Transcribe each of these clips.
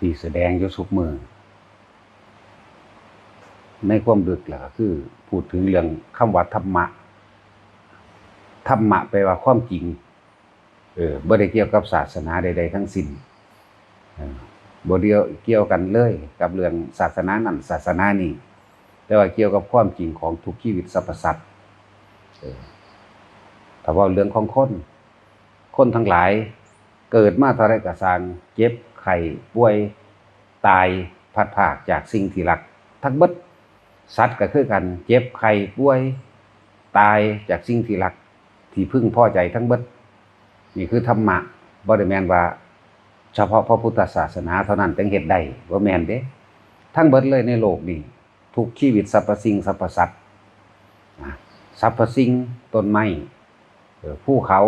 ที่แสดงยู่ทุกมือ ในความดึกแหละก็คือ พูดถึงเรื่องคำว่าธรรมะ ธรรมะแปลว่าความจริง เออบ่ได้เกี่ยวกับศาสนาใด ๆ ทั้งสิ้นบ่เดียวเกี่ยวกันเลย กับเรื่องศาสนานั้นศาสนานี้แต่ว่าเกี่ยวกับความจริงของทุกชีวิตสรรพสัตว์เออถ้าว่าเรื่องของคน คนทั้งหลาย เกิดมาเท่าไรก็สร้างเจ็บ ไข้ป่วยตายพัดภาคจากสิ่งที่รัก ทั้งเบิดสัตว์ก็คือกัน เจ็บไข้ป่วย ตายจากสิ่งที่รัก ที่พึ่งพ่อใจทั้งเบิดนี่คือธรรมะบ่ได้แมนว่า เฉพาะพระพุทธศาสนาเท่านั้นจึงเฮ็ดได้บ่แมนเด้ ทั้งเบิดเลยในโลกนี้ทุกชีวิตสรรพสิ่งสรรพสัตว์สรรพสิ่งต้นไม้เอ่อภูเขา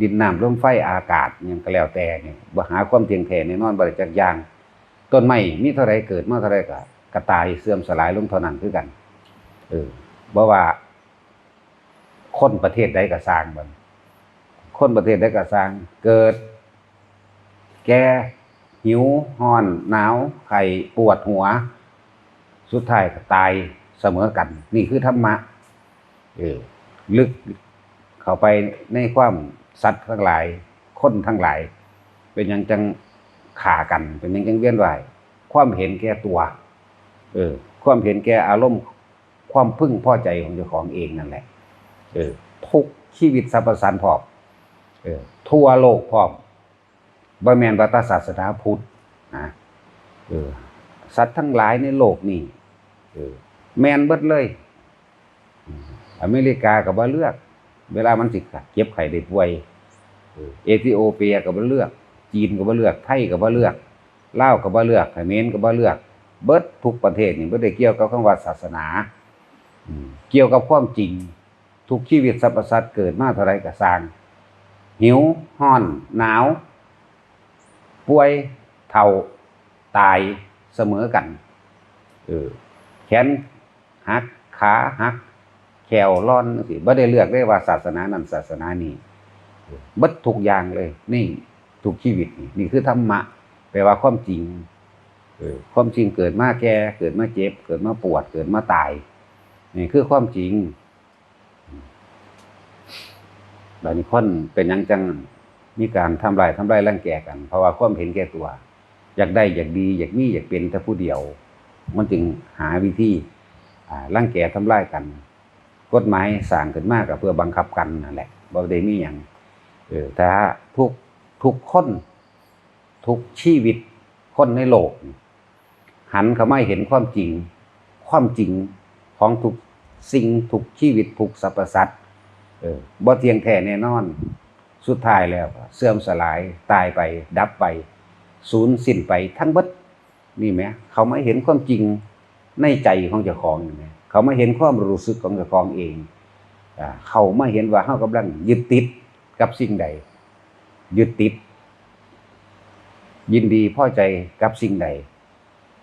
ดินน้ำลมไฟอากาศยังก็แล้วแต่เนี่ยบ่หาความเที่ยงแท้แน่นอนบ่ได้จักอย่าง ต้นไม้มีเท่าไรเกิดเมาเท่าไรก็กระตายเสื่อมสลายลงเท่านั้นคือกัน เออบ่ว่า คนประเทศใดก็สร้างมันคนประเทศใดก็สร้าง เกิด แก่หิวห้อนหนาวไข้ปวดหัว สุดท้ายก็ตายเสมอกัน นี่คือธรรมะเออลึกเข้าไปในความ สัตว์ทั้งหลาย คนทั้งหลาย เป็นยังจังขากัน เป็นยังจังเวียนว่ายความเห็นแก่ตัว เออ ความเห็นแก่อารมณ์ความพึ่งพอใจของเจ้าของเองนั่นแหละ เออ ทุกชีวิตสรรพสันพร้อมเออ ทั่วโลกพร้อมบ่แมนว่าแตศาสนาพุทธนะเออ สัตว์ทั้งหลายในโลกนี่เออ แมนเบิดเลย อเมริกาก็บ่เลือก เวลามันสิเจ็บไข้ได้ป่วย เอธิโอเปียก็บ่เลือก จีนก็บ่เลือก ไทยก็บ่เลือกลาวก็บ่เลือกเขมรก็บ่เลือก เบิดทุกประเทศนี่บ่ได้เกี่ยวกับคำว่าศาสนาเกี่ยวกับความจริง ทุกชีวิตสรรพสัตว์เกิดมาเท่าไรก็สร้าง หิวห้อนหนาว ป่วยเท่าตายเสมอกันเออแขนหักขาหักแขวร้อนสิบ่ได้เลือกได้ว่าศาสนานั้นศาสนานี้ บิดทุกอย่างเลย นี่ทุกชีวิต นี่คือธรรมะแปลว่าความจริงอความจริงเกิดมาแก่เกิดมาเจ็บ เกิดมาปวด เกิดมาตาย นี่คือความจริงบางคนเป็นยังจังมีการทำลายทำลายร่างแก่กัน เพราะว่าความเห็นแก่ตัว อยากได้อยากดี อยากมีอยากเป็นแต่ผู้เดียว มันจึงหาวิธีร่างแก่ทำลายกัน กฎหมายสร้างขึ้นมากกับเพื่อบังคับกันนั่นแหละบ่ได้มีอย่าง แต่ทุกทุกคนทุกชีวิตคนในโลก หันเข้ามาเห็นความจริง ความจริงของทุกสิ่งทุกชีวิตทุกสรรพสัตว์เออบ่เทียงแท้แน่นอน สุดท้ายแล้ว เสื่อมสลายตายไปดับไปสูญสิ้นไปทั้งเบิดนี่ไหมเขาไม่เห็นความจริงในใจของเจ้าของนี่ไหมเขาไม่เห็นความรู้สึกของเจ้าของเองอเขาไม่เห็นว่าเขากำลังยึดติด กับสิ่งใด ยึดติด ยินดีพอใจกับสิ่งใด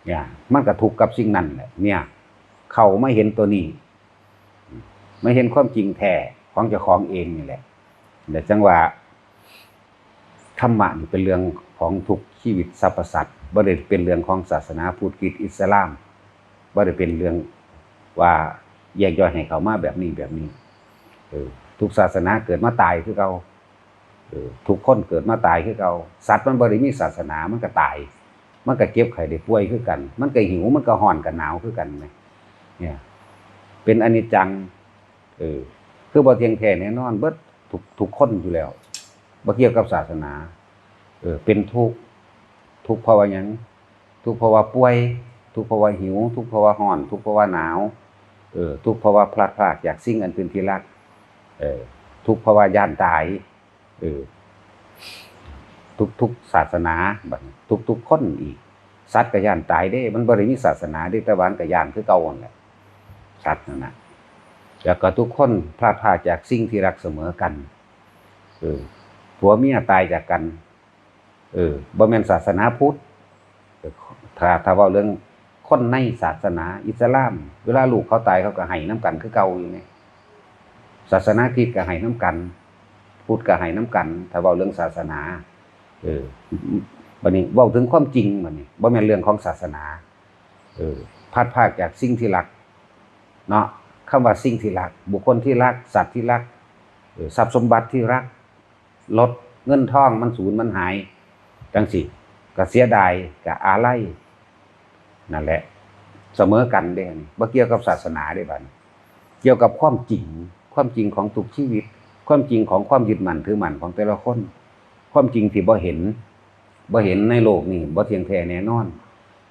เนี่ย มันก็ถูกกับสิ่งนั้นแหละเนี่ย เขาไม่เห็นตัวนี้ ไม่เห็นความจริงแท้ของเจ้าของเองนี่แหละแต่จังหว่าธรรมะนี่เป็นเรื่องของทุกชีวิตสรรพสัตว์บ่ได้เป็นเรื่องของศาสนาพุทธคริสต์อิสลามบ่ได้เป็นเรื่องว่าแยกย่อยให้เขามาแบบนี้แบบนี้ เออ ทุกศาสนาเกิดมาตายคือเขาทุกคนเกิดมาตายคือเขาสัตว์มันบ่ได้มีศาสนามันก็ตาย มันก็เจ็บไข้ได้ป่วยคือกัน มันก็หิวมันก็ร้อนกับหนาวคือกันไหมเนี่ย เป็นอนิจจัง เออ คือบ่เทียงแท้แน่นอนเบิดทุกทุกคนอยู่แล้วบ่เกี่ยวกับศาสนา เออ เป็นทุกทุกข์เพราะว่าหยังทุกข์เพราว่าป่วย ทุกข์เพราว่าหิว ทุกข์เพราะว่อน ทุกข์เพราว่าหนาว เออ ทุกข์เพราว่าพลาดพลาดจากสิ่งอันเป็นที่รัก เออทุกเพราะว่าย่านตายเออทุกทุกศาสนาบัดนี้ทุกทุกคนอีก สัตว์ก็ย่านตายเด้ มันบ่ได้มีศาสนาเด้แต่วันก็ย่านคือเก่านั่นแหละสัตว์นั่นนะแล้วก็ทุกคนพลาดพลาดจากสิ่งที่รักเสมอกันเออผัวเมียตายจากกัน เออบ่แม่นศาสนาพุทธถ้าถ้าว้าเรื่องคนในศาสนา อิสลาม เวลาลูกเขาตายเขาก็ให้น้ำกันคือเก่าอยู่นี่ ศาสนาคริสต์ก็ให้น้ำกันพุทธก็ให้น้ำกัน ถ้าเว้าเรื่องศาสนา เออบวันนี้เว้าถึงความจริงมันนี่บ่แม่นเรื่องของศาสนา เออพัดภาคจากสิ่งที่รัก เนาะคำว่าสิ่งที่รัก บุคคลที่รัก สัตว์ที่รักทรัพย์สมบัติที่รักรถเงินทองมันสูญมันหายจังสิก็เสียดายก็อาไลนั่นแหละ เสมอกันเด้นี่บ่เกี่ยวกับศาสนาเด้บันเกี่ยวกับความจริง ความจริงของทุกชีวิต ความจริงของความยึดมั่นถือมั่นของแต่ละคน ความจริงที่บ่เห็นบ่เห็นในโลกนี่บ่เที่ยงแท้แน่นอน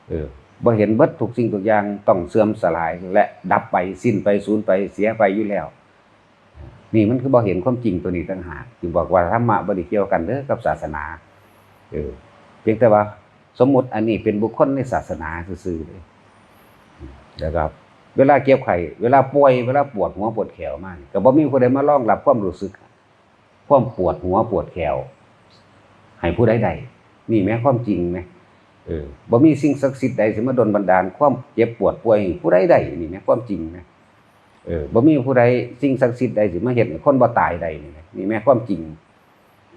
เออบ่เห็นเบิดทุกสิ่งทุกอย่างต้องเสื่อมสลายและดับไปสิ้นไปสูญไปเสียไปอยู่แล้ว นี่มันคือบ่เห็นความจริงตัวนี้ต่างหากที่บอกว่าธรรมะบ่ได้เกี่ยวกันเด้อกับศาสนา เออเพียงแต่ว่าสมมุติอันนี้เป็นบุคคลในศาสนาซื่อๆเลยนะครับ เวลาเก็บไข่เวลาป่วยเวลาปวดหัวปวดแขวมากก็บ่มีผู้ใดมารองรับความรู้สึก ความปวดหัวปวดแขวให้ผู้ใดใดนี่แม้ความจริงไหมเออบ่มีสิ่งศักดิ์สิทธิ์ใดสิมาดลบันดาล ความเจ็บปวดป่วยให้ผู้ใดใดนี่แม้ความจริงนะเออบ่มีผู้ใดสิ่งศักดิ์สิทธิ์ใดสิมาเฮ็ดให้คนบ่ตายใดนี่นี่แม้ความจริง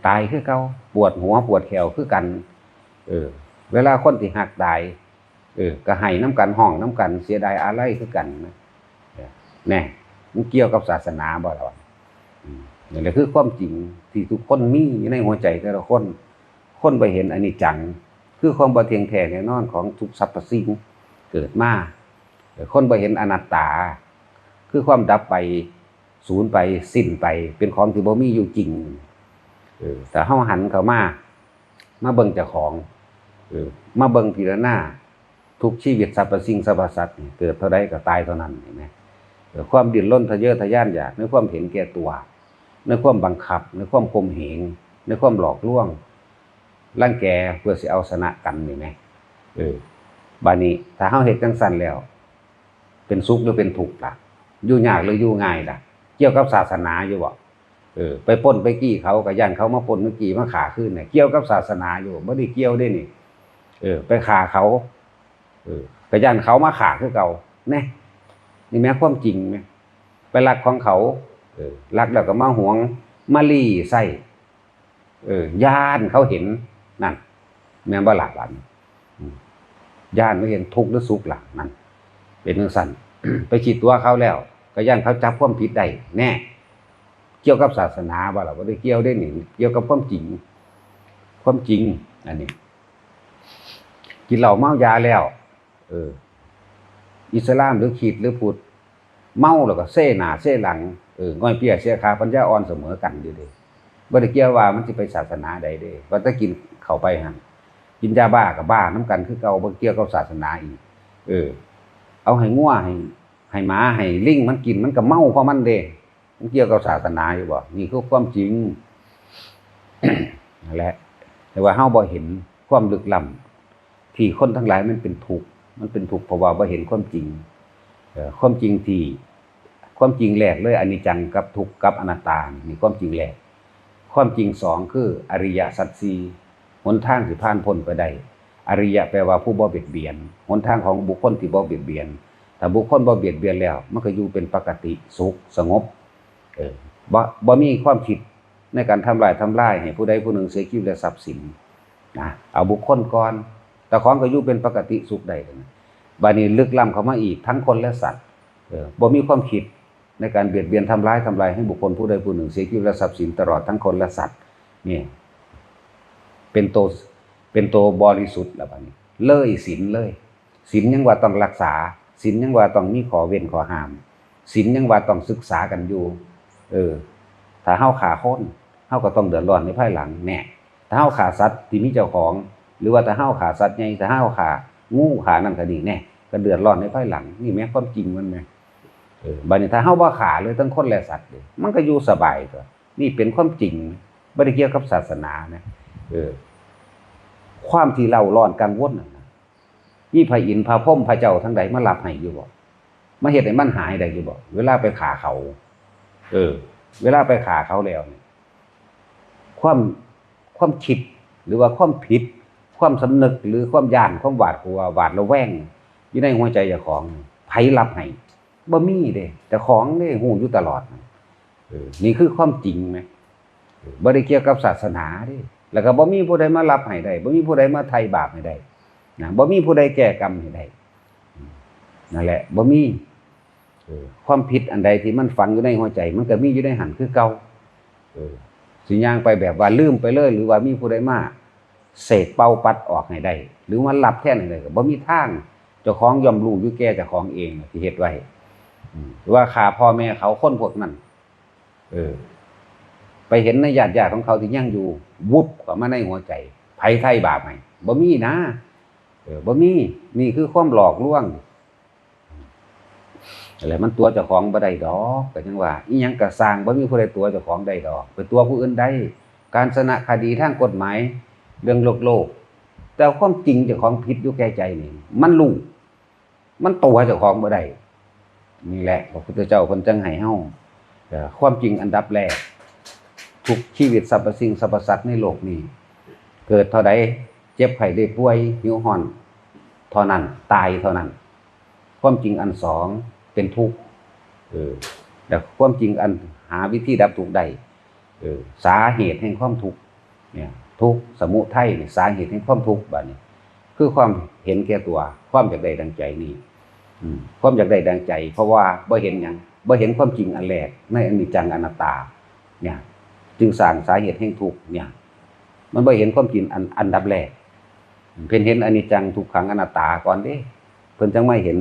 ตายคือเก่าปวดหัวปวดแขวคือกัน เออ เวลาคนที่หักตาย เออก็ให้น้ำกันห้องน้ำกันเสียดายอะไรคือกันนะเออแน่มันเกี่ยวกับศาสนาบ่ล่ะวะอืมนี่แหละคือความจริงที่ทุกคนมีอยู่ในหัวใจแต่ละคน คนไปเห็นอันนี้จัง คือความบ่เทียงแท้แน่นอนของทุกสรรพสิ่งเกิดมาคนไปเห็นอนัตตา คือความดับไปสูญไปสิ้นไป เป็นของที่บ่มีอยู่จริงแต่เฮาหันเข้ามา มาเบิ่งเจ้าของมาเบิ่งพิรณา ทุกชีวิตสรรพสิ่งสรรพสัตว์เกิดเท่าใดก็ตายเท่านั้นเห็นไหมเออความดิ้นรนทะเยอทะยานอยากในความเห็นแก่ตัว ในความบังคับ ในความข่มเหงในความหลอกลวงร่างแกเพื่อสิเอาชนะกันนี่ไหมเออบานี้ถ้าเฮาเฮ็ดจังซั่นแล้ว เป็นสุขหรือเป็นทุกข์ล่ะอยู่ยากหรืออยู่ง่ายล่ะ เกี่ยวกับศาสนาอยู่บ่เออไปป้นไปกี้เขาก็ย่านเขามาป้นมากี้มาขาขึ้นเนี่ยเกี่ยวกับศาสนาอยู่บ่ได้เกี่ยวได้นี่เออ ไปขาเขา เออก็ย่านเขามาขาคือเก่าแน่นี่แม้ความจริงไหมไปรักของเขาเอรักแล้วก็มาหวงมาลี่ใส่เออ ย่านเขาเห็นนั่น แม่นบ่หลักหลันย่านไม่เห็นทุกข์หรือสุขหลังนั่นเป็นจังซั่นไปคิดตัวเขาแล้ว ก็ย่านเขาจับความผิดได้แน่ เกี่ยวกับศาสนาบ่ล่ะบ่ได้เกี่ยวได้นี่เกี่ยวกับความจริง ความจริง อันนี้ กินเหล้าเมายาแล้ว เออ อิสลามหรือขีดหรือพุทธเมาแล้วก็เส้หนาเส้หลังเออง่อยเปียเสียขาปัญญาอ่อนเสมอกันอยู่เด้บ่ได้เกี่ยวว่ามันสิไปศาสนาใดเด้ว่าถ้ากินเข้าไปหั่นกินยาบ้ากับบ้าน้ำกันคือเก่าบ่เกี่ยวกับศาสนาอีก เออ เอาให้งัวให้ให้หมาให้ลิงมันกินมันก็เมาเพราะมันเด้มันเกี่ยวกับศาสนาอยู่บ่นี่คือความจริงนั่นแหละแต่ว่าเฮาบ่เห็นความลึกล้ำที่คนทั้งหลายมันเป็นทุกข์ มันเป็นทุกข์เพราะว่าบ่เห็นความจริงเอ่อความจริงที่ความจริงแรกเลยอนิจจังกับทุกข์กับอนัตตานี่ความจริงแรกความจริงสองคืออริยสัจสี่หนทางที่ผ่านพ้นไปได้อริยะแปลว่าผู้บ่เบียดเบียนหนทางของบุคคลที่บ่เบียดเบียนถ้าบุคคลบ่เบียดเบียนแล้ว มันก็อยู่เป็นปกติสุขสงบเออบ่บ่มีความคิดในการทำลายทำลายให้ผู้ใดผู้หนึ่งเสียชีวิตและทรัพย์สินนะเอาบุคคลก่อน แต่ของก็อยู่เป็นปกติสุขใดบานี้ลึกล้ำเข้ามาอีกทั้งคนและสัตว์เออบ่มีความคิดในการเบียดเบียนทำร้ายทำลายให้บุคคลผู้ใดผู้หนึ่งเสียชีวิตและทรัพย์สินตลอดทั้งคนและสัตว์นี่เป็นโตวเป็นโตวบริสุทธิ์แล้วบัดนี้ เลยศีลเลยศีลยังว่าต้องรักษาศีลยังว่าต้องมีขอเว้นขอห้ามศีลยังว่าต้องศึกษากันอยู่ เออ ถ้าเฮาขาคนเฮาก็ต้องเดือดร้อนในภายหลังแน่ถ้าเฮาขาสัตว์ที่มีเจ้าของ หรือว่าถ้าเฮาขาสัตว์ใหญ่ถ้าเฮาขางูขานั่นก็ดีแน่ก็เดือดร้อนในภายหลัง นี่แม่นความจริงมันแม่เออบัดนี้ถ้าเฮาบ่ขาเลยทั้งคนและสัตว์เลยมันก็อยู่สบายตัวนี่เป็นความจริงบ่ได้เกี่ยวกับศาสนานะเออ ความที่เราร้อนกังวลนั่นน่ะมีพระอินทร์พระพรมพระเจ้าทั้งใดมารับให้อยู่บ่มาเฮ็ดให้มันหายได้อยู่บ่เวลาไปขาเขา เออ เวลาไปขาเขาแล้วเนี่ยความความคิดหรือว่าความผิด ความสำนึกหรือความย่านความหวาดกลัวหวาดระแวงอยู่ในหัวใจเจ้าของไผรับให้บ่มีเด้แต่ของนี่ฮู้อยู่ตลอดนี่คือความจริงไหมบ่ได้เกี่ยวกับศาสนาด้แล้วก็บ่มีผู้ใดมารับให้ได้บ่มีผู้ใดมาไถ่บาปให้ได้นะบ่มีผู้ใดแก้กรรมให้ได้นั่นแหละบ่มีความผิดอันใดที่มันฝังอยู่ในหัวใจ มันก็มีอยู่ในหันคือเก่าสิย่างไปแบบว่าลืมไปเลย หรือว่ามีผู้ใดมา เสกเป่าปัดออกให้ได้ หรือมันรับแค่ไหนเลยก็บ่มีทางเจ้าของยอมรู้อยู่แก่เจ้าของเองที่เฮ็ดไว้หรือว่าขาพ่อแม่เขาคนพวกนั้น เออ ไปเห็นในญาติญาติของเขาที่ยั่งอยู่ วุบเข้ามาในหัวใจไผไทยบาปไหมบ่มีนะ เออบ่มีนี่คือความหลอกลวงอะไรมันตัวเจ้าของบ่ได้ดอกก็จังว่าอีหยังก็สร้างบ่มีผู้ใดตัวเจ้าของได้ดอกเป็นตัวผู้อื่นได้ การชนะคดีทางกฎหมาย เรื่องโลกโลก แต่ความจริงเจ้าของผิดอยู่แก่ใจนี่ มันรู้มันตัวเจ้าของบ่ได้นี่แหละพระพุทธเจ้าเพิ่นจังให้เฮาเอ่อความจริงอันดับแรกทุกชีวิตสรรพสิ่งสรรพสัตว์ในโลกนี้เกิดเท่าใดเจ็บไข้ได้ป่วยหิวห้อนเท่านั้น ตายเท่านั้น ความจริงอันสองเป็นทุกข์เออแต่ความจริงอันหาวิธีดับทุกข์ได้เออสาเหตุแห่งความทุกข์เนี่ย ทุกข์สมุทัยนี่สาเหตุแห่งความทุกข์บัดนี้ คือความเห็นแก่ตัว ความอยากได้ดังใจนี่ความอยากได้ดังใจ เพราะว่าบ่เห็นหยังบ่เห็นความจริงอันแรกในอนิจจังอนัตตา เนี่ย จึงสร้างสาเหตุแห่งทุกข์เนี่ย มันบ่เห็นความจริงอันอันดับแรกเพิ่นเห็นอนิจจังทุกขังอนัตตาก่อนเด้ เพิ่นจังไม่เห็น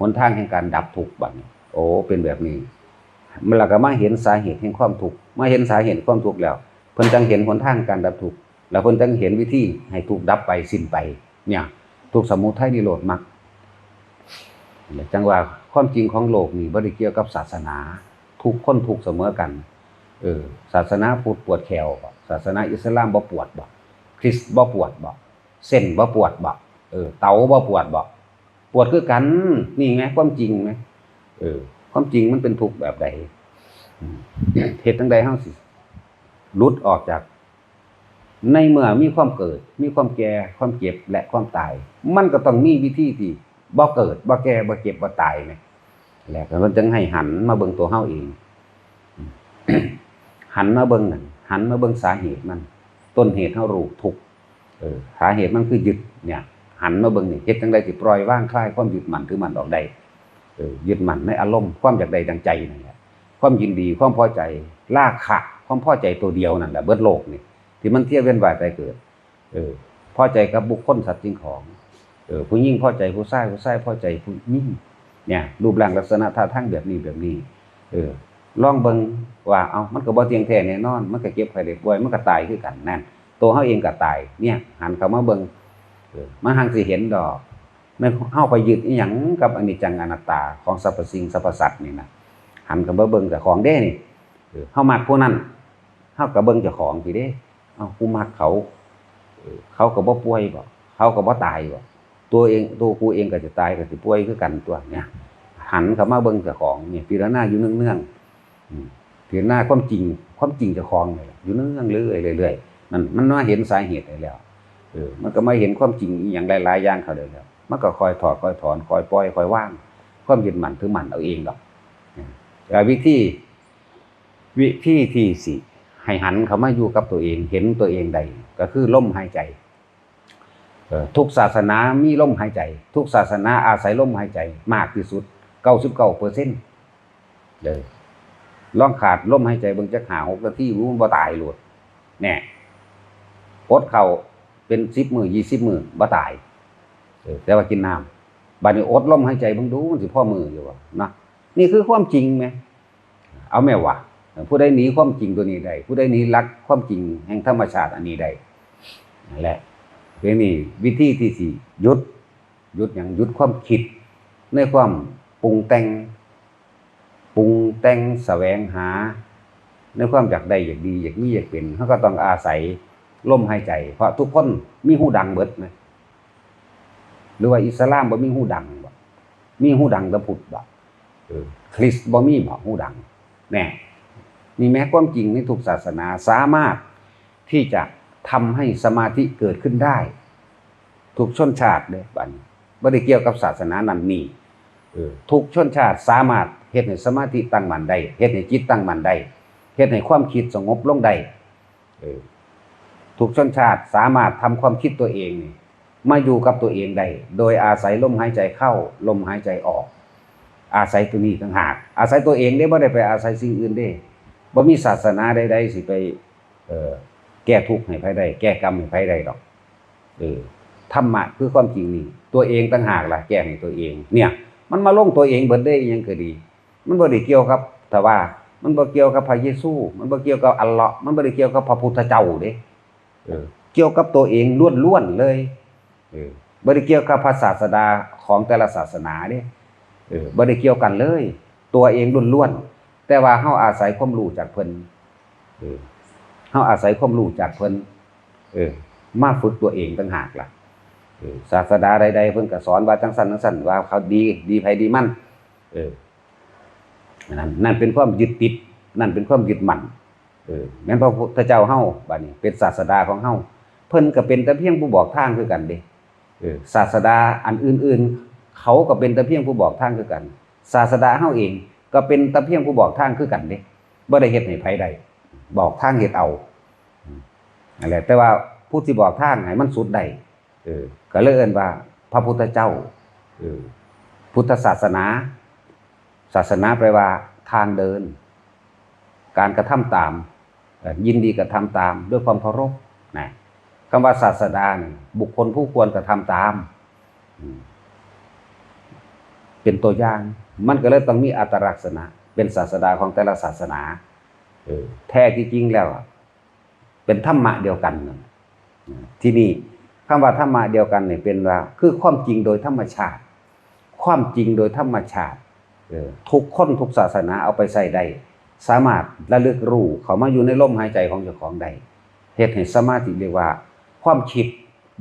หนทางแห่งการดับทุกข์บัดนี้โอ้เป็นแบบนี้มันล้วก็มาเห็นสาเหตุแห่งความทุกข์มาเห็นสาเหตุความทุกข์แล้ว เพิ่นจังเห็นหนทางการดับทุกข์ แล้วเพิ่นจังเห็นวิธีให้ทุกดับไปสิ้นไป เนี่ย ทุกสมุทัยนิโรธมรรคจังว่าความจริงของโลกนี่บ่ได้เกี่ยวกับศาสนา ทุกคนทุกเสมอกัน เออ ศาสนาพุทธปวดแขวบ่ศาสนาอิสลามบ่ปวดบ่คริสต์บ่ปวดบ่เส้นบ่ปวดบ่เออ เตาบ่ปวดบ่ปวดคือกัน นี่ไงความจริงไหมเออ ความจริงมันเป็นทุกข์แบบใดเหตุทั้งใดเฮาสิลุดออกจาก ในเมื่อมีความเกิด มีความแก่ความเจ็บและความตาย มันก็ต้องมีวิธีที่บ่เกิดบ่แก่บ่เจ็บบ่ตายไหมแล้วมันจึงให้หันมาเบิ่งตัวเฮาเอง หันมาเบิ่งนั่นหันมาเบิ่งสาเหตุมัน ต้นเหตุเฮารู้ทุกเออสาเหตุมันคือยึดเนี่ย หันมาเบิ่งนี่เฮ็ดจังได๋สิปล่อยว่างคลายความยึดมั่นถือมันออกได้เออยึดมั่นในอารมณ์ความอยากได้ดังใจนั่นแหละความยินดีความพอใจลากขะความพอใจตัวเดียวนั่นแหละเบิดโลกนี่ ที่มันเที่ยบเวียนว่ายตายเกิด เออ พอใจกับบุคคลสัตว์สิ่งของ เออ ผู้หญิงพอใจผู้ชายผู้ชายพอใจผู้หญิงเนี่ย รูปร่างลักษณะท่าทางแบบนี้แบบนี้ เออลองเบิ่งว่า เอามันก็บ่เที่ยงแท้แน่นอน มันก็เก็บไข้ได้ป่วย มันก็ตายคือกันนั่น ตัวเฮาเองก็ตาย เนี่ย หันเข้ามาเบิ่งมันหังสิเห็นดอกม่นเฮาไปยึดอีหยังกับอนิจจังอนัตตาของสรรพสิ่งสรรพสัตว์นี่นะหันเข้ามาเบิ่งเจ้าของเด้นี่เออเฮามักผู้นั้นเฮาก็เบิ่งเจ้าของสิเด้ เอ้ากูมักเขา เขาก็บ่ป่วยบ่เขาก็บ่ตายบ่ตัวเองตัวกูเองก็จะตายก็สิป่วยคือกันตัวเนี่ยหันเข้ามาเบิ่งเจ้าของเนี่ยพิจารณาอยู่เนื่องๆอืมพิจารณาความจริง ความจริงเจะคลองเลยอยู่เนื่องๆเรื่อยๆเรื่อยๆมันมันมาเห็นสาเหตุได้แล้วเออมันก็มาเห็นความจริงอย่างหลายๆอย่างเขาเลยแล้ว มันก็คอยถอดคอยถอนคอยปล่อยคอยว่าง ความยึดมั่นถือมั่นเอาเองดอกวิธีวิธีที่สิ ให้หันเขามาอยู่กับตัวเอง เห็นตัวเองใดก็คือลมหายใจทุกศาสนามีลมหายใจ ทุกศาสนาอาศัยลมหายใจมากที่สุดเก้าสิบเก้าเปอร์เซ็นต์เลยล่องขาดลมหายใจเบิ่งจักหาหกนาทีรู้มันบ่ตายโลดแน่อดเข่าเป็นสิบมือยี่สิบมือบ่ตายแต่ว่ากินน้ำบัดนี้อดลมหายใจเบิ่งดูมันสิพ่อมืออยู่วะนะนี่คือความจริงไหมเอาแม่วะ ผู้ใดหนีความจริงตัวนี้ได้ผู้ใดหนีรักความจริงแห่งธรรมชาติอันนี้ได้นั่นแหละเรื่องนี้วิธีที่สี่ยุดยุดอย่างยุดความคิด ในความปรุงแต่งปรุงแต่งแสวงหา ในความอยากได้อยากดีอยากมีอยากเป็นเขาก็ต้องอาศัยลมหายใจ เพราะทุกคนมีหูดังเบิดไหมหรือว่าอิสลามบ่มีหูดังบ่มีหูดังแตะพุทธบ่คริสต์บ่มีบ่หูดังแน่ นี่แม้ความจริงในทุกศาสนาสามารถที่จะทำให้สมาธิเกิดขึ้นได้ ทุกชนชาติเลยบัดนี้บ่ได้เกี่ยวกับศาสนานั้นนี่ทุกชนชาติสามารถเฮ็ดให้สมาธิตั้งมั่นได้เฮ็ดให้จิตตั้งมั่นได้เฮ็ดให้ความคิดสงบลงได้อทุกชนชาติสามารถทำความคิดตัวเองนี่มาอยู่กับตัวเองได้โดยอาศัยลมหายใจเข้าลมหายใจออก อาศัยตัวนี้ต่างหาก อาศัยตัวเองได้บ่ได้ไปอาศัยสิ่งอื่นเด้ บ่มีศาสนาใดๆสิไปเอ่อแก้ทุกข์ให้ไผได้แก้กรรมให้ไผได้ดอกเออธรรมะคือความจริงนี่ ตัวเองต่างหากล่ะแก้ให้ตัวเอง เนี่ย มันมาลงตัวเองเบิดได้ยังก็ดี มันบ่ได้เกี่ยวกับแต่ว่ามันบ่เกี่ยวกับพระเยซู มันบ่เกี่ยวกับอัลเลาะห์มันบ่ได้เกี่ยวกับพระพุทธเจ้าเด้เออเกี่ยวกับตัวเองล้วนๆเลยเออบ่ได้เกี่ยวกับพระศาสดาของแต่ละศาสนาเด้เออบ่ได้เกี่ยวกันเลย ตัวเองล้วนๆ แต่ว่าเฮาอาศัยความรู้จากเพิ่นเออเฮาอาศัยความรู้จากเพิ่นเออ มาฝึกตัวเองต่างหากล่ะเออศาสดาใดๆเพิ่นก็สอนว่าจังซั่นจังซั่นว่าเขาดี ดีไผดีมั่นเออนั่นนั่นเป็นความยึดติด นั่นเป็นความยึดมั่นเออแม่นพระพุทธเจ้าเฮาบัดนี้ เป็นศาสดาของเฮาเพิ่นก็เป็นแต่เพียงผู้บอกทางคือกันเด้เออศาสดาอันอื่น ๆ เขาก็เป็นแต่เพียงผู้บอกทางคือกัน ศาสดาเฮาเอง ก็เป็นต่เพียงผู้บอกทางคือกันเด้บ่ได้เฮ็ดให้ไผใดบอกทางเฮ็ดเอาอืมนั่นแต่ว่าผู้ที่บอกทางให้มันสุดได้เออก็เลยเอิ้นว่า พระพุทธเจ้าเออพุทธศาสนา ศาสนาแปลว่าทางเดิน การกระทำตาม ยินดีกระทำตาม ด้วยความเคารพนะคำว่าศาสดาเนี่ยบุคคลผู้ควรกระทำตาม เป็นตัวอย่าง มันก็เลยต้องมีอัตลักษณะ เป็นศาสดาของแต่ละศาสนาอแท้ที่จริงแล้วเป็นธรรมะเดียวกันนั่นที่นี่คำว่าธรรมะเดียวกันเนี่ยเป็นว่า คือความจริงโดยธรรมชาติ ความจริงโดยธรรมชาติทุกคนทุกศาสนาเอาไปใส่ได้สามารถระลึกรู้เขามาอยู่ในลมหายใจของเจ้าของได้เฮ็ดให้สมาธิเรียกว่า ความคิด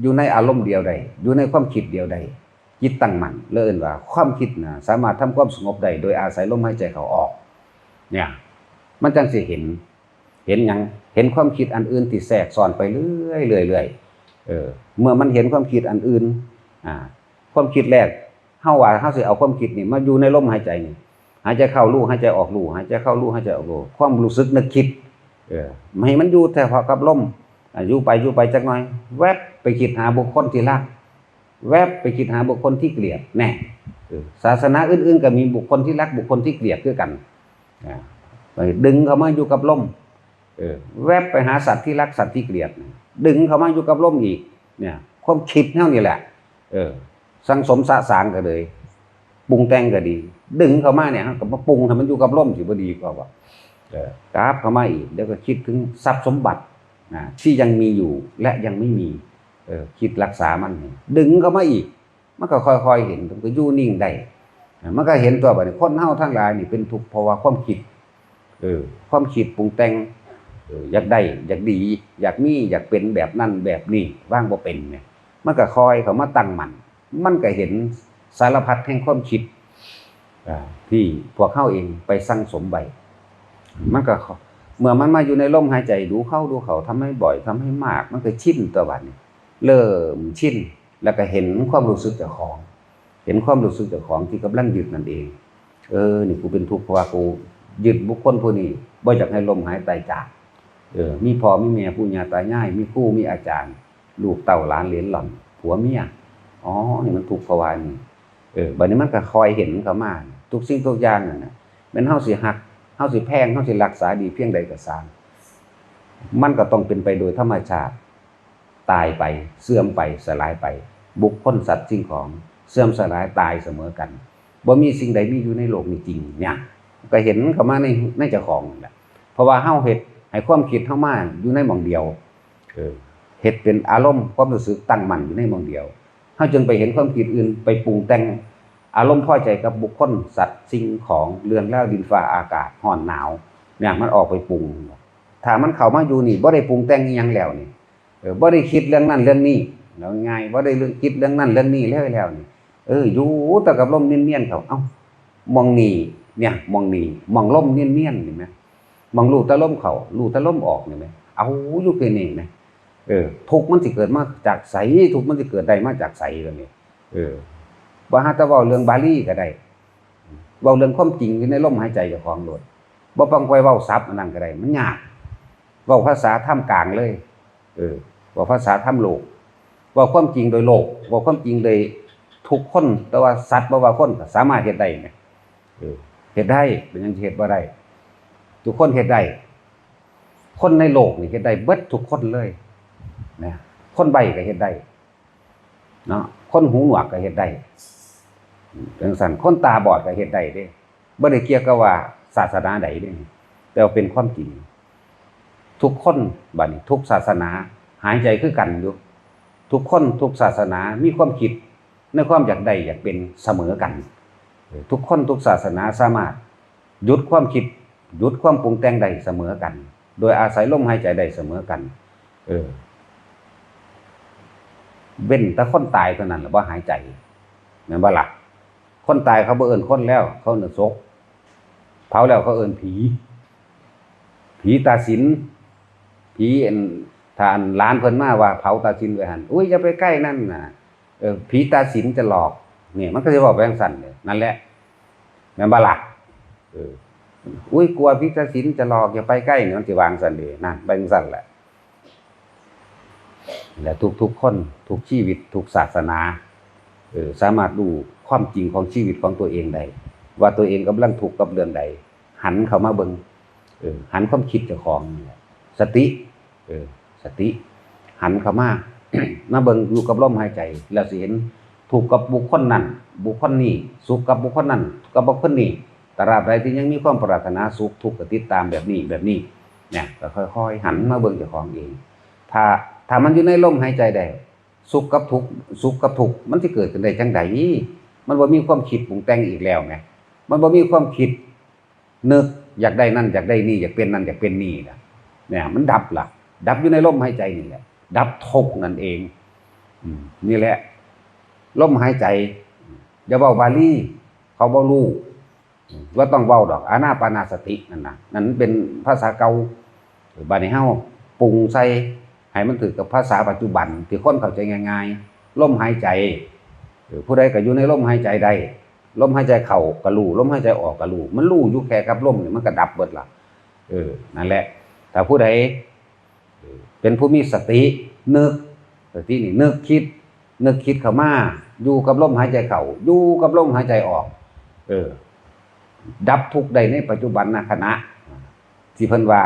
อยู่ในอารมณ์เดียวใดอยู่ในความคิดเดียวใด จิตตั้งมั่นเลื่อนว่า ความคิดนะสามารถทำความสงบได้โดยอาศัยลมหายใจเขาออก เนี่ย มันจังสิเห็น เห็นยังเห็นความคิดอันอื่นที่แทรกซ้อนไปเรื่อยเรื่อยเรื่อยเออ เมื่อมันเห็นความคิดอันอื่น อ่า ความคิดแรกเฮาว่าเฮาสิเอาความคิดนี่มาอยู่ในลมหายใจนี่หายใจเข้ารู้หายใจออกรู้หายใจเข้ารู้หายใจออกรู้ความรู้สึกนึกคิด เออไม่ให้มันอยู่แต่พอกับลมออยู่ไปอยู่ไปจักหน่อย แวบไปคิดหาบุคคลที่รัก แวบไปคิดหาบุคคลที่เกลียดแน่ศาสนาอื่นๆ ก็มีบุคคลที่รักบุคคลที่เกลียดคือกันดึงเข้ามาอยู่กับลมแวบไปหาสัตว์ที่รักสัตว์ที่เกลียด ดึงเข้ามาอยู่กับลมอีกเนี่ยความคิดเท่านี้แหละ เออ สังสมสะสางก็เลยปรุงแต่งก็ดี ดึงเข้ามาเนี่ยก็มาปรุงให้มันอยู่กับร่มสิบ่ดีกว่าว่าเออกราฟเข้ามาอีกเดี๋ยวก็คิดถึงทรัพย์สมบัตินะที่ยังมีอยู่และยังไม่มี เออคิดรักษามัน ดึงเข้ามาอีก มันก็ค่อยๆเห็นมันก็อยู่นิ่งได้มันก็เห็นตัวบัดนี้คนเฮาทั้งหลายนี่เป็นทุกข์เพราะว่าความคิด เออ ความคิดปรุงแต่งเอออยากได้อยากดี อยากมีอยากเป็นแบบนั้นแบบนี้ว่างบ่เป็นเนี่ยมันก็คอยเขามาตั้งมัน มันก็เห็นสารพัดแห่งความคิดที่พวกเข้าเองไปสร้างสมใบมันก็เมื่อมันมาอยู่ในลมหายใจดูเข้าดูเขาทำให้บ่อยทำให้มาก มันก็ชินตัวบัดนี้ เริ่มชินแล้วก็เห็นความรู้สึกเจ้าของ เห็นความรู้สึกเจ้าของที่กำลังยึดนั่นเอง เออ นี่กูเป็นทุกข์เพราะว่ากูยึดบุคคลผู้นี้บ่อยากให้ลมหายใจจาก เออ มีพ่อมีแม่ผู้ญาตายาย มีครูมีอาจารย์ ลูกเต่าหลานเหลนหล่อนผัวเมียอ๋อ นี่มันทุกข์เพราะว่านี่เออบัดนี้มันก็คอยเห็นเขามาทุกสิ่งทุกอย่างนั่นนะแม่นเฮาสิฮักเฮาสิแพงเฮาสิรักษาดีเพียงใดก็ตามมันก็ต้องเป็นไปโดยธรรมชาติ ตายไป เสื่อมไปสลายไป บุคคลสัตว์สิ่งของเสื่อมสลายตายเสมอกันบ่มีสิ่งใดมีอยู่ในโลกนี้จริงเนี่ยก็เห็นเขามาในในเจ้าของแหละเพราะว่าเฮาเฮ็ดให้ความคิดเฮามาอยู่ในมองเดียวเออเฮ็ดเป็นอารมณ์ความรู้สึกตั้งมั่นอยู่ในมองเดียวเฮาจึงไปเห็นความคิดอื่นไปปรุงแต่งอารมณ์พอใจกับบุคคลสัตว์สิ่งของเรือนแล้วดินฟ้าอากาศร้อนหนาวเนี่ยมันออกไปปรุงถ้ามันเข้ามาอยู่นี่บ่ได้ปรุงแต่งอิหยังแล้วนี่ เออบ่ได้คิดเรื่องนั้นเรื่องนี้แล้วง่ายบ่ได้เรื่องคิดเรื่องนั้นเรื่องนี้แล้วแล้วนี่เอออยู่แต่กับลมเนียนๆเขาเอ้ามองนี่เนี่ยมองนี่มองลมเนียนๆเห็นไหมมองลูตะลมเขาลูตะลมออกเห็นไหมเอาอยู่แค่นี้นะเออทุกมันสิเกิดมาจากใสทุกมันสิเกิดได้มาจากใสแล้วนี่เออบ่ฮาตะเว้าเรื่องบาลีก็ได้เว้าเรื่องความจริงในลมหายใจเจ้าของโลดบ่ต้องไปเว้าศัพท์อันนั้นก็ได้มันยากเว้าภาษาท่ามกลางเลย เออว่าภาษาธรรมโลกว่าความจริงโดยโลกว่าความจริงโดยทุกคนแต่ว่าสัตว์บ่ว่าคนสามารถเฮ็ดได้ไงเออเฮ็ดได้เป็นยังเฮ็ดบ่ได้ทุกคนเฮ็ดได้คนในโลกนี่เฮ็ดได้เบิดทุกคนเลยนะคนใบก็เฮ็ดได้เนาะคนหูหนวกก็เฮ็ดได้จังซั่นคนตาบอดก็เฮ็ดได้เด้บ่ได้เกี่ยวกับว่าศาสนาใดเด้แต่ว่าเป็นความจริง ทุกคนบัดนี้ทุกศาสนา หายใจคือกันอยู่ทุกคนทุกศาสนามีความคิดในความอยากได้อยากเป็นเสมอกัน ทุกคนทุกศาสนาสามารถหยุดความคิดหยุดความปรุงแต่งได้เสมอกัน โดยอาศัยลมหายใจได้เสมอกัน เออ เว้นแต่คนตายเท่านั้นแหละว่าหายใจแม่นบ่ล่ะคนตายเขาบ่เอินคนแล้ว เขาเอิ้นศพเผาแล้วเขาเอินผี ผีตาสิน ผีอันถ้านล้านเพิ่นมาว่าเผาตาสินไว้หันอุ้ยอย่าไปใกล้นั่นน่ะเออผีตาสินจะหลอกเนี่ยมันก็สิบอกไปจังซั่นเลยนั่นแหละแม่นบ่ล่ะเอออุ้ยกลัวผีตาสินจะหลอกอย่าไปใกล้เนี่ยมันสิวางซั่นเด้นั่นไปจังซั่นแหละและทุกๆคนทุกชีวิตทุกศาสนาเออสามารถรู้ความจริงของชีวิตของตัวเองได้ว่าตัวเองกำลังทุกกับเรื่องใด หันเข้ามาเบิงเออหันความคิดเจ้าของนี่แหละสติ เออ สติ หันเข้ามามาเบิงอยู่กับลมหายใจ แล้วสิเห็นถูกกับบุคคลนั้น บุคคลนี้ สุขกับบุคคลนั้น กับบุคคลนี้ตราบใดที่ยังมีความปรารถนาสุขทุกข์ก็ติดตามแบบนี้แบบนี้ เนี่ยก็ค่อยๆหันมาเบิ่งเจ้าของเอง ถ้าถ้ามันอยู่ในลมหายใจได้สุขกับทุกข์สุขกับทุกข์มันสิเกิดขึ้นได้จังไดมันบ่มีความคิดปรุงแต่งอีกแล้วไงมันบ่มีความคิดนึกอยากได้นั่นอยากได้นี่อยากเป็นนั่นอยากเป็นนี่นะเนี่ยมันดับล่ะ ดับอยู่ในลมหายใจนี่แหละ ดับทุกนั่นเองนี่แหละลมหายใจอย่าเว้าบาลีเขาเบ่รู้ว่าต้องเว้าดอกอานาปานาสตินั่นนะนั่นเป็นภาษาเก่าบาดนี้เฮาปรุงใส่ให้มันถือกับภาษาปัจจุบันที่คนเข้าใจง่ายๆลมหายใจเออผู้ใดก็อยู่ในลมหายใจได้ลมหายใจเข้าก็รู้ลมหายใจออกก็รู้มันรู้อยู่แค่กับลมนี่มันก็ดับเบิดละเออนั่นแหละถ้าผู้ใด เป็นผู้มีสตินึกสตินี่นึกคิด นึกคิดเข้ามาอยู่กับลมหายใจเข้าอยู่กับลมหายใจออก เออ ดับทุกข์ได้ในปัจจุบันนะขณะที่เพิ่นว่า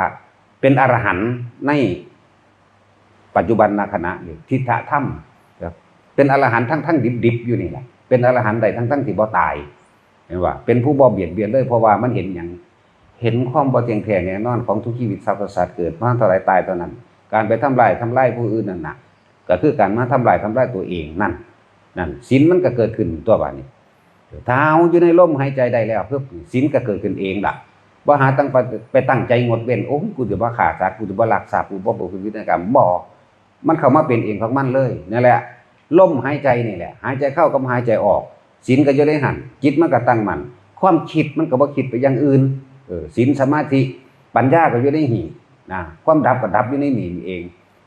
เป็นอรหันต์ในปัจจุบันนะขณะนี่ทิฏฐธรรมเป็นอรหันต์ทั้งทั้งดิบๆอยู่นี่แหละเป็นอรหันต์ใดทั้งทั้งที่บ่ตายเห็นว่า เป็นผู้บ่เบียดเบียนเลยเพราะว่ามันเห็นอย่าง เห็นความบ่เที่ยงแท้แน่นอนของทุกชีวิตสรรพสัตว์เกิดมาเท่าไรตายเท่านั้น การไปทำลายทำลายผู้อื่นนั่นนะก็คือการมาทำลายทำลายตัวเองนั่นนั่นศีลมันก็เกิดขึ้นตัวบานี้ถ้าเอาอยู่ในลมหายใจได้แล้วเพิ่มศีลก็เกิดขึ้นเองล่ะบ่หาตั้งไปตั้งใจงดเว้นโอ้กูจะบ่ฆ่าสัตว์กูจะบ่ลักทรัพย์กูบ่ประพฤติผิดในกรรมบ่มันเข้ามาเป็นเองของมันเลยนั่นแหละลมหายใจนี่แหละ หายใจเข้ากับหายใจออกศีลก็จะได้หันจิตมันก็ตั้งมันความคิดมันก็บ่คิดไปอย่างอื่น ศีลสมาธิปัญญาก็อยู่ในหีนะความดับก็ดับอยู่ในนี่เอง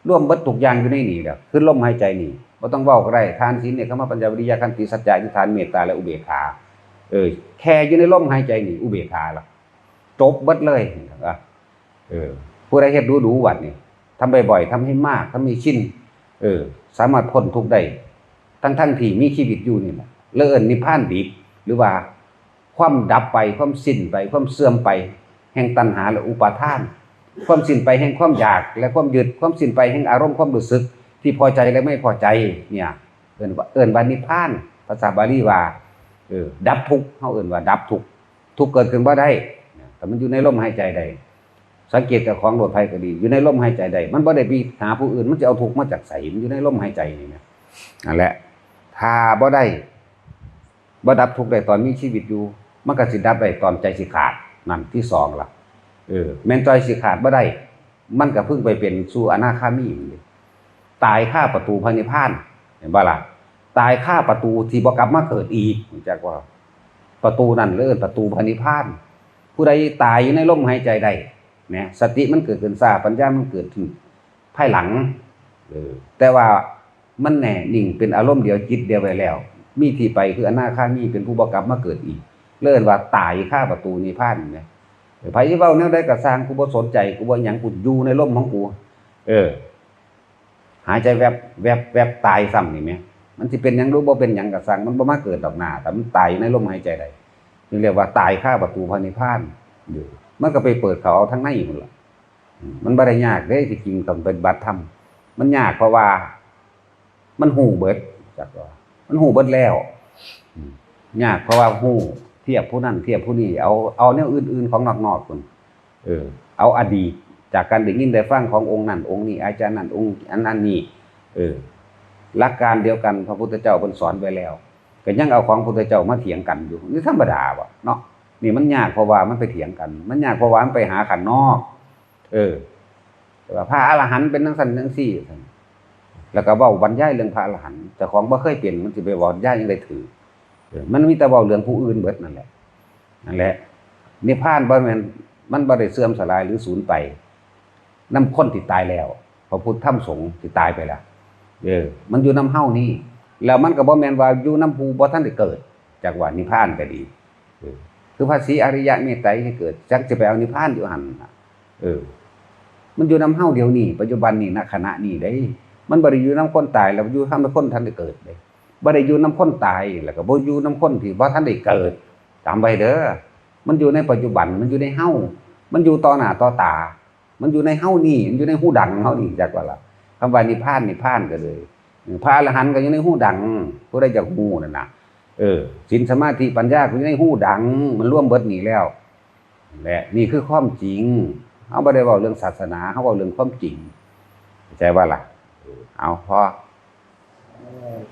ร่วมบิดทุกอย่างอยู่ในนี่แหละคือลมหายใจนี่บ่ต้องเว้าก็ได้ทานศีลเนี่ยคำว่าปัญญาวิริยะขันติสัจจะอธิษฐานเมตตาและอุเบกขาเออแค่อยู่ในลมหายใจนี่อุเบกขาล่ะจบบิดเลยอะเออผู้ใดเฮ็ดดูดูวัดนี่ทำบ่อยๆทำให้มากทำให้ชินเออ สามารถพ้นทุกได้ทั้งๆที่มีชีวิตอยู่นี่แหละเลิศนิพพานดิบหรือว่า ความดับไปความสิ้นไปความเสื่อมไป แห่งตัณหาและอุปาทาน ความสิ้นไปแห่งความอยาก และความยึดความสิ้นไปแห่งอารมณ์ความรู้สึก ที่พอใจและไม่พอใจเนี่ยเอิ้นว่าเอิ้นว่านิพพานภาษาบาลีว่าเออดับทุกข์เฮาเอิ้นว่า ดับทุกทุกเกิดขึ้นบ่ได้แต่มันอยู่ในลมหายใจใด สังเกตจ้าของโรคภัยก็ดี อยู่ในลมหายใจใด มันบ่ได้ไปหาผู้อื่น มันจะเอาทุกข์มาจากไสมันอยู่ในลมหายใจนี่นะนั่นแหละถ้าบ่ได้บ่ดับทุกข์ได้ตอนมีชีวิตอยู่ มันก็สิดับได้ตอนใจสิขาดนั่นที่สองล่ะ เออแม่นใจสิขาดบ่ได้ มันก็เพิ่งไปเป็นสู่อนาคามีอีกตายค่าประตูพระนิพพานเห็นบ่ล่ะตายค่าประตูที่บ่กลับมาเกิดอีกรู้จักว่า ประตูนั่นเลื่อนประตูพระนิพพาน ผู้ใดตายอยู่ในลมหายใจใดเนี่ยสติมันเกิดขึ้นซาปัญญามันเกิดขึ้นภายหลังเออแต่ว่ามันแน่นิ่งเป็นอารมณ์เดียวจิตเดียวไปแล้ว มีที่ไปคืออนาคามีเป็นผู้บกลับมาเกิดอีก เลื่อนว่าตายค่าประตูนิพพานเนี่ยไผสิเว้าแนวใดก็สร้างกูบ่สนใจกูบ่หยังกูอยู่ในลมของกู เออ หายใจแวบแวบแวบตายซ้ำนี่แหมมันสิเป็นยังรู้บ่เป็นยังก็สั่งมันบ่มาเกิดดอกหน้าแต่มันตายอยู่มหายใจใดนี่เรียกว่าตายค่าประตูพระนิพพานอยู่มันก็ไปเปิดเขาเอาทั้งในหมดละมันบ่ได้ยากเด้ที่จริงต้องเป็นบัตรธรรมมันยากเพราะว่า มันหูเบิดจักว่ามันหูเบิดแล้วยากเพราะว่าหู เทียบผู้นั้นเทียบผู้นี้เอาเอาแนวอื่น ๆ ของนอกๆคนเออ เอาอดีตจากการได้ยินได้ฟังขององค์นั้นองค์นี้อาจารย์นั้นองค์อันนั้นนี่เออหลักการเดียวกันพระพุทธเจ้าเพิ่นสอนไว้แล้วก็ยังเอาของพระพุทธเจ้ามาเถียงกันอยู่นี่ธรรมดาบ่เนาะนี่มันยากเพราะว่ามันไปเถียงกัน มันยากเพราะว่ามันไปหาขันนอก เออแต่ว่าพระอรหันต์เป็นจังซั่นจังซี่แล้วก็ว้าบรรยายเรื่องพระอรหันต์แต่ของบ่เคยเป็นมันสิไปว้าบรรยายยังได้ถือ มันมีแต่เว้าเรื่องผู้อื่นเบิดนั่นแหละนั่นแหละนิพพานบ่แม่นมันบ่ได้เสื่อมสลายหรือสูญไปน้ำคนที่ตายแล้วพระพุทธธรรมสงฆ์ที่ตายไปแล้วเออ มันอยู่นํเฮานี่แล้วมันก็บ่แม่นว่าอยู่นํผู้บ่ทันได้เกิด จากว่านิพพานก็ดีคือภาษีอริยะเมตไตรที่เกิดจักจะไปเอานิพพานอยู่หันเออ มันอยู่นํเฮาเดียวนี้ปัจจุบันนี้ณขณะนี้ได้ มันบ่ได้อยู่นํคนตายแล้วอยู่ทำให้คนทันได้เกิดเด้ บ่ได้อยู่นํคนตายแล้วก็บ่อยู่นํคนที่บ่ทันได้เกิดจำไว้เด้อมันอยู่ในปัจจุบันมันอยู่ในเฮามันอยู่ต่อหน้าต่อตา มันอยู่ในเฮานี่มันอยู่ในหูดังเฮานี่จักว่าล่ะคำว่านิพพานนิพพานก็เลยพระอรหันต์ก็อยู่ในหูดังผู้ใดอยากฮู้นั่นน่ะเออศีลสมาธิปัญญาก็อยู่ในหูดัง มันร่วมเบิดนี่แล้วและนี่คือความจริงเฮาบ่ได้เว้าเรื่องศาสนาเฮาเว้าเรื่องความจริงเข้าใจว่าล่ะ เอาพอ Amen.